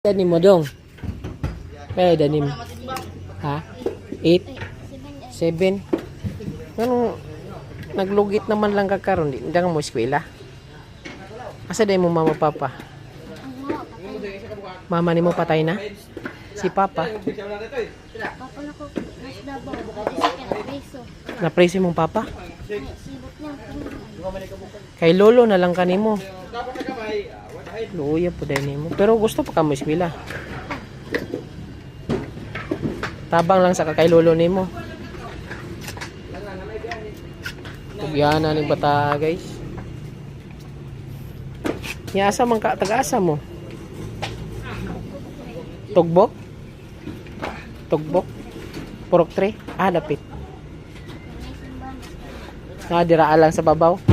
Danim mo dong. Kaya danim. Ha? 8? 7? Ano, naglugit naman lang ka karon di hindi ka mo eskwela. Asa day mo mama papa? Mama ni mo patay na? Si papa? Na ko. Napraise mong papa? Kay lolo na lang kanimo. Luya po dahil nimo. Pero gusto pa ka mo. Tabang lang sa kakay lolo nimo. Yan na ning bata guys. Yasa man ka taga-asa mo. Tugbok? Tugbok? Purok 3? Ah, simbahan. Ah, diraan lang sa babaw.